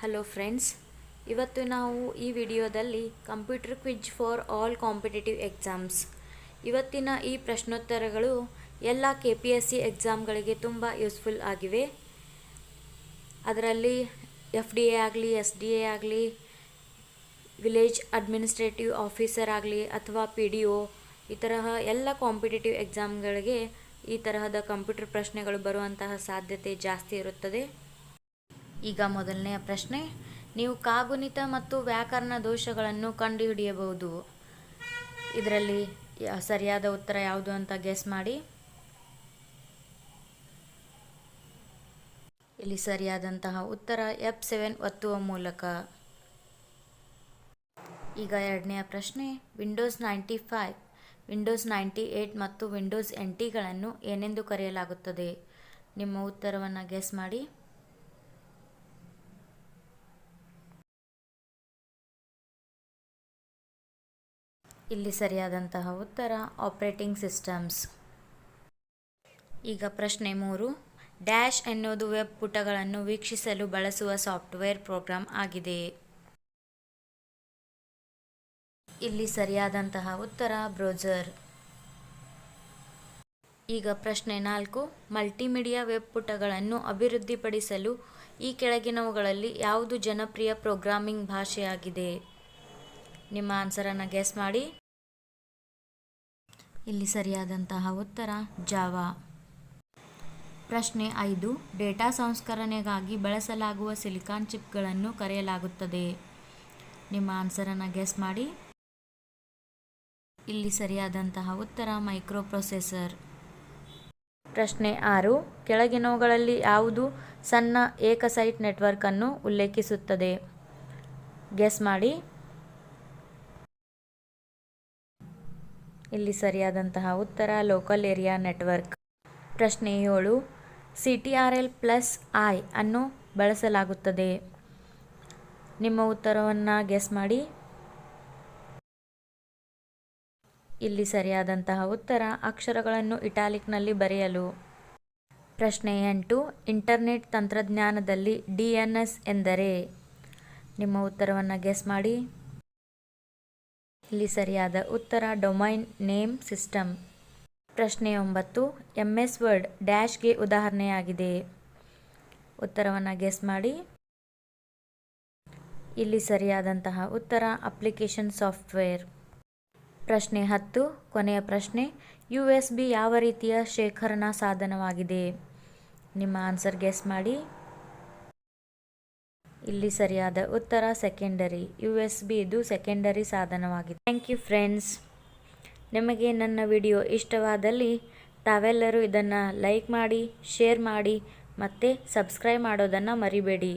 Hello friends ಇವತ್ತು ನಾವು ಈ ವಿಡಿಯೋದಲ್ಲಿ computer quiz for all competitive exams ಇವತ್ತಿನ ಈ ಪ್ರಶ್ನೋತ್ತರಗಳು ಎಲ್ಲ ಕೆ ಪಿ ಎಸ್ ಸಿ ಎಕ್ಸಾಮ್ಗಳಿಗೆ ತುಂಬ ಯೂಸ್ಫುಲ್ ಆಗಿವೆ. ಅದರಲ್ಲಿ ಎಫ್ ಡಿ ಎ ಆಗಲಿ ಎಸ್ ಡಿ ಎ ಆಗಲಿ ವಿಲೇಜ್ ಅಡ್ಮಿನಿಸ್ಟ್ರೇಟಿವ್ ಆಫೀಸರ್ ಆಗಲಿ ಅಥವಾ ಪಿ ಡಿ ಒ ಈ ತರಹ ಎಲ್ಲ ಕಾಂಪಿಟೇಟಿವ್ ಎಕ್ಸಾಮ್ಗಳಿಗೆ ಈ ತರಹದ ಕಂಪ್ಯೂಟರ್ ಪ್ರಶ್ನೆಗಳು ಬರುವಂತಹ ಸಾಧ್ಯತೆ ಜಾಸ್ತಿ ಇರುತ್ತದೆ. ಈಗ ಮೊದಲನೆಯ ಪ್ರಶ್ನೆ, ನೀವು ಕಾಗುಣಿತ ಮತ್ತು ವ್ಯಾಕರಣ ದೋಷಗಳನ್ನು ಕಂಡುಹಿಡಿಯಬಹುದು. ಇದರಲ್ಲಿ ಸರಿಯಾದ ಉತ್ತರ ಯಾವುದು ಅಂತ ಗೆಸ್ ಮಾಡಿ. ಇಲ್ಲಿ ಸರಿಯಾದಂತಹ ಉತ್ತರ ಎಫ್ ಸೆವೆನ್ ಒತ್ತುವ ಮೂಲಕ. ಈಗ ಎರಡನೆಯ ಪ್ರಶ್ನೆ, Windows ninety five, Windows ninety eight ಮತ್ತು ವಿಂಡೋಸ್ ಎಂಟಿಗಳನ್ನು ಏನೆಂದು ಕರೆಯಲಾಗುತ್ತದೆ? ನಿಮ್ಮ ಉತ್ತರವನ್ನು ಗೆಸ್ ಮಾಡಿ. ಇಲ್ಲಿ ಸರಿಯಾದಂತಹ ಉತ್ತರ ಆಪರೇಟಿಂಗ್ ಸಿಸ್ಟಮ್ಸ್ ಈಗ ಪ್ರಶ್ನೆ ಮೂರು. ಡ್ಯಾಶ್ ಎನ್ನುವುದು ವೆಬ್ ಪುಟಗಳನ್ನು ವೀಕ್ಷಿಸಲು ಬಳಸುವ ಸಾಫ್ಟ್ವೇರ್ ಪ್ರೋಗ್ರಾಂ ಆಗಿದೆ. ಇಲ್ಲಿ ಸರಿಯಾದಂತಹ ಉತ್ತರ ಬ್ರೌಸರ್ ಈಗ ಪ್ರಶ್ನೆ ನಾಲ್ಕು. ಮಲ್ಟಿಮೀಡಿಯಾ ವೆಬ್ ಪುಟಗಳನ್ನು ಅಭಿವೃದ್ಧಿಪಡಿಸಲು ಈ ಕೆಳಗಿನವುಗಳಲ್ಲಿ ಯಾವುದು ಜನಪ್ರಿಯ ಪ್ರೋಗ್ರಾಮಿಂಗ್ ಭಾಷೆಯಾಗಿದೆ? ನಿಮ್ಮ ಆನ್ಸರನ್ನು ಗೆಸ್ ಮಾಡಿ. ಇಲ್ಲಿ ಸರಿಯಾದಂತಹ ಉತ್ತರ, ಜಾವಾ. ಪ್ರಶ್ನೆ ಐದು, ಡೇಟಾ ಸಂಸ್ಕರಣೆಗಾಗಿ ಬಳಸಲಾಗುವ ಸಿಲಿಕಾನ್ ಚಿಪ್ಗಳನ್ನು ಕರೆಯಲಾಗುತ್ತದೆ. ನಿಮ್ಮ ಆನ್ಸರನ್ನು ಗೆಸ್ ಮಾಡಿ. ಇಲ್ಲಿ ಸರಿಯಾದಂತಹ ಉತ್ತರ ಮೈಕ್ರೋ ಪ್ರೊಸೆಸರ್ ಪ್ರಶ್ನೆ ಆರು, ಕೆಳಗಿನವುಗಳಲ್ಲಿ ಯಾವುದು ಸಣ್ಣ ಏಕಸೈಟ್ ಸೈಟ್ ನೆಟ್ವರ್ಕನ್ನು ಉಲ್ಲೇಖಿಸುತ್ತದೆ? ಗೆಸ್ ಮಾಡಿ. ಇಲ್ಲಿ ಸರಿಯಾದಂತಹ ಉತ್ತರ ಲೋಕಲ್ ಏರಿಯಾ ನೆಟ್ವರ್ಕ್. ಪ್ರಶ್ನೆ ಏಳು C T R L plus I ಅನ್ನು ಬಳಸಲಾಗುತ್ತದೆ. ನಿಮ್ಮ ಉತ್ತರವನ್ನು ಗೆಸ್ ಮಾಡಿ. ಇಲ್ಲಿ ಸರಿಯಾದಂತಹ ಉತ್ತರ ಅಕ್ಷರಗಳನ್ನು ಇಟಾಲಿಕ್ನಲ್ಲಿ ಬರೆಯಲು. ಪ್ರಶ್ನೆ ಎಂಟು, ಇಂಟರ್ನೆಟ್ ತಂತ್ರಜ್ಞಾನದಲ್ಲಿ ಡಿ ಎನ್ ಎಸ್ ಎಂದರೆ? ನಿಮ್ಮ ಉತ್ತರವನ್ನು ಗೆಸ್ ಮಾಡಿ. ಇಲ್ಲಿ ಸರಿಯಾದ ಉತ್ತರ ಡೊಮೈನ್ ನೇಮ್ ಸಿಸ್ಟಮ್. ಪ್ರಶ್ನೆ ಒಂಬತ್ತು ಎಂ ಎಸ್ ವರ್ಡ್ ಡ್ಯಾಶ್ಗೆ ಉದಾಹರಣೆಯಾಗಿದೆ. ಉತ್ತರವನ್ನು ಗೆಸ್ ಮಾಡಿ. ಇಲ್ಲಿ ಸರಿಯಾದಂತಹ ಉತ್ತರ, ಅಪ್ಲಿಕೇಶನ್ ಸಾಫ್ಟ್ವೇರ್. ಪ್ರಶ್ನೆ ಹತ್ತು, ಕೊನೆಯ ಪ್ರಶ್ನೆ, ಯು ಎಸ್ ಬಿ ಯಾವ ರೀತಿಯ ಶೇಖರಣಾ ಸಾಧನವಾಗಿದೆ? ನಿಮ್ಮ ಆನ್ಸರ್ ಗೆಸ್ ಮಾಡಿ. ಇಲ್ಲಿ ಸರಿಯಾದ ಉತ್ತರ ಸೆಕೆಂಡರಿ ಯು ಎಸ್ ಬಿ ಇದು ಸೆಕೆಂಡರಿ ಸಾಧನವಾಗಿದೆ. ಥ್ಯಾಂಕ್ ಯು ಫ್ರೆಂಡ್ಸ್ ನಿಮಗೆ ನನ್ನ ವಿಡಿಯೋ ಇಷ್ಟವಾದಲ್ಲಿ ತಾವೆಲ್ಲರೂ ಇದನ್ನು ಲೈಕ್ ಮಾಡಿ ಶೇರ್ ಮಾಡಿ ಮತ್ತು ಸಬ್ಸ್ಕ್ರೈಬ್ ಮಾಡೋದನ್ನು ಮರಿಬೇಡಿ.